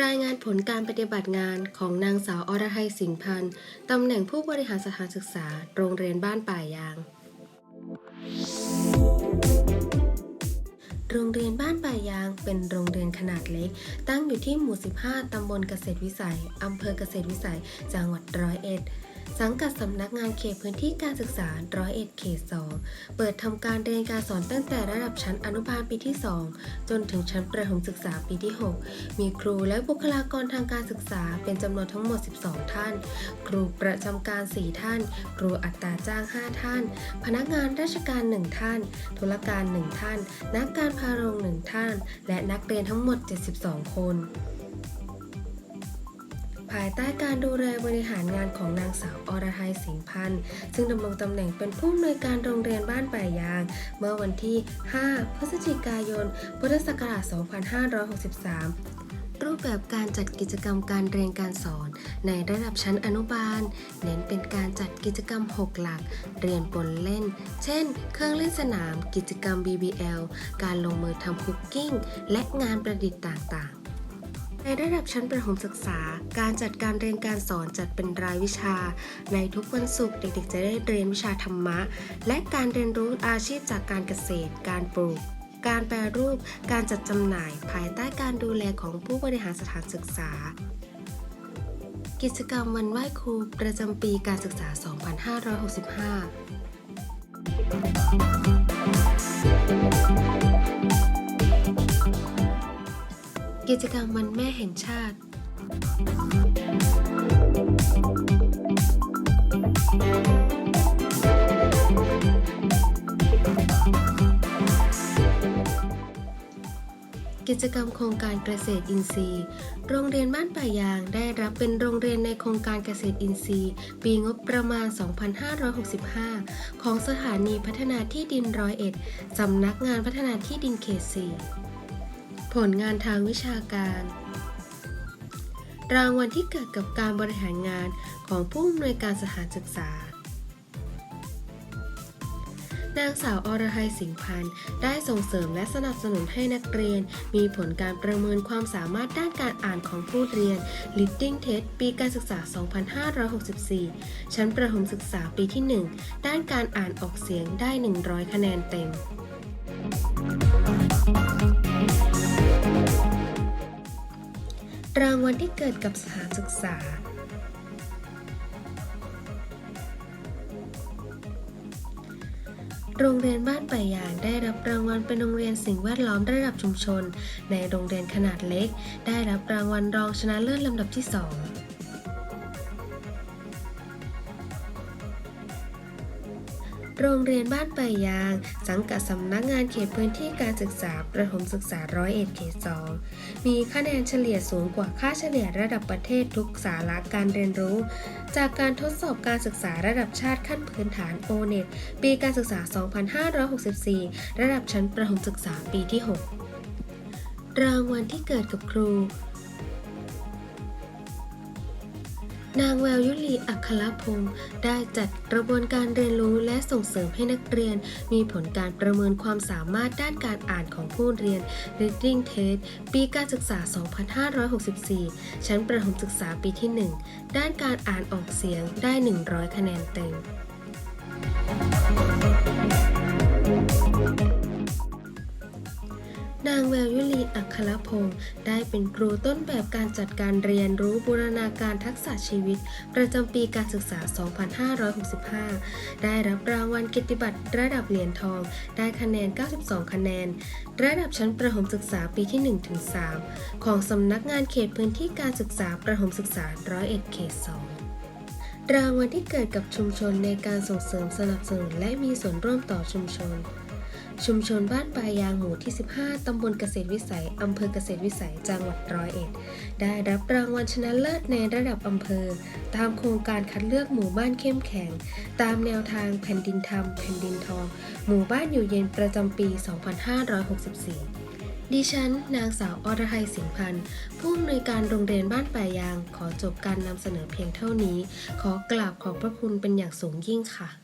รายงานผลการปฏิบัติงานของนางสาวอรไทยสิงห์พันธ์ตำแหน่งผู้บริหารสถานศึกษา โรงเรียนบ้านป่ายาง โรงเรียนบ้านป่ายาง เป็นโรงเรียนขนาดเล็ก ตั้งอยู่ที่หมู่ 15 ตำบลเกษตรวิสัย อำเภอเกษตรวิสัย จังหวัดร้อยเอ็ด สังกัดสำนักงานเขตพื้นที่การศึกษาร้อยเอ็ดเขต2เปิดทำการเรียนการสอนตั้งแต่ระดับชั้นอนุบาลปีที่ 2 จนถึงชั้นประถมศึกษาปีที่ 6 มีครูและบุคลากรทางการศึกษาเป็นจำนวนทั้งหมด 12 ท่าน ครูประจำการ 4 ท่าน ครูอัตราจ้าง 5 ท่าน พนักงานราชการ 1 ท่าน ธุรการ 1 ท่าน นักการพาโรง 1 ท่าน และนักเรียนทั้งหมด 72 คน ภายใต้การดูแลบริหารงานของนางสาวอรไทยสิงห์พันธ์ซึ่งดำรงตำแหน่งเป็นผู้อำนวยการโรงเรียนบ้านป่ายาง เมื่อวันที่ 5 พฤศจิกายน พุทธศักราช 2563รูปแบบการจัดกิจกรรมการเรียนการสอน ในระดับชั้นอนุบาล เน้นเป็นการจัดกิจกรรม 6 หลัก เรียนปนเล่น เช่น เครื่องเล่นสนาม กิจกรรม BBL การลงมือทำคุกกิ้ง และงานประดิษฐ์ต่างๆ ในระดับชั้นประถมศึกษา การจัดการเรียนการสอนจัดเป็นรายวิชา ในทุกวันศุกร์เด็กๆ จะได้เรียนวิชาธรรมะ และการเรียนรู้อาชีพจากการเกษตร การปลูก การแปรรูป การจัดจำหน่าย ภายใต้การดูแลของผู้บริหารสถานศึกษา กิจกรรมวันไหว้ครูประจำปีการศึกษา 2565 กิจกรรมวันแม่แห่งชาติ กิจกรรมโครงการเกษตรอินทรีย์ โรงเรียนบ้านป่ายางได้รับเป็นโรงเรียนในโครงการเกษตรอินทรีย์ ปีงบประมาณ 2565 ของสถานีพัฒนาที่ดินร้อยเอ็ดสำนักงานพัฒนาที่ดินเขต4 ผลงานทางวิชาการ รางวัลที่เกิดกับการบริหารงานของผู้อำนวยการสถานศึกษา นางสาวอรไทยสิงห์พันธ์ได้ส่งเสริมและสนับสนุนให้นักเรียน มีผลการประเมินความสามารถด้านการอ่านของผู้เรียน Reading Test ปีการศึกษา 2564 ชั้นประถมศึกษาปีที่ 1 ด้านการอ่านออกเสียงได้ 100 คะแนนเต็ม รางวัลที่เกิดกับสถานศึกษา โรงเรียนบ้านป่ายางได้รับรางวัลเป็นโรงเรียนสิ่งแวดล้อมระดับชุมชน ในโรงเรียนขนาดเล็ก ได้รับรางวัลรองชนะเลิศลำดับที่2 โรงเรียนบ้านป่ายาง สังกัดสำนักงานเขตพื้นที่การศึกษาประถมศึกษาร้อยเอ็ดเขต2มีคะแนนเฉลี่ยสูงกว่าค่าเฉลี่ยระดับประเทศทุกสาระการเรียนรู้ จากการทดสอบการศึกษาระดับชาติขั้นพื้นฐาน o n e t ปีการศึกษา 2564 ระดับชั้นประถมศึกษาปีที่ 6 รางวัลที่เกิดกับครู นางแววยุลีอัครพงศ์ได้จัดกระบวนการเรียนรู้และส่งเสริมให้นักเรียน มีผลการประเมินความสามารถด้านการอ่านของผู้เรียน Reading Test ปีการศึกษา 2564 ชั้นประถมศึกษาปีที่ 1 ด้านการอ่านออกเสียงได้ 100 คะแนนเต็มางแววยุลีอัครพงศ์ได้เป็นครูต้นแบบการจัดการเรียนรู้บูรณาการทักษะชีวิต ประจำปีการศึกษา 2565 ได้รับรางวัลกียรติบัตรระดับเหรียญทอง ได้คะแนน 92 คะแนน ระดับชั้นประถมศึกษาปีที่ 1-3 ของสำนักงานเขตพื้นที่การศึกษาประถมศึกษาร้อยเอ็ดเขต2รางวัลที่เกิดกับชุมชนในการส่งเสริมสนับสนุนและมีส่วนร่วมต่อชุมชน ชุมชนบ้านปลายางหมู่ที่ 15 ตำบลเกษตรวิสัย อำเภอเกษตรวิสัย จังหวัดร้อยเอ็ด ได้รับรางวัลชนะเลิศในระดับอำเภอ ตามโครงการคัดเลือกหมู่บ้านเข้มแข็ง ตามแนวทางแผ่นดินธรรม แผ่นดินทอง หมู่บ้านอยู่เย็นประจำปี 2564ดิฉัน นางสาวอรไทยสิงห์พันธ์ผู้อำนวยการโรงเรียนบ้านป่ายาง ขอจบการนำเสนอเพียงเท่านี้ ขอกราบขอบพระคุณเป็นอย่างสูงยิ่งค่ะ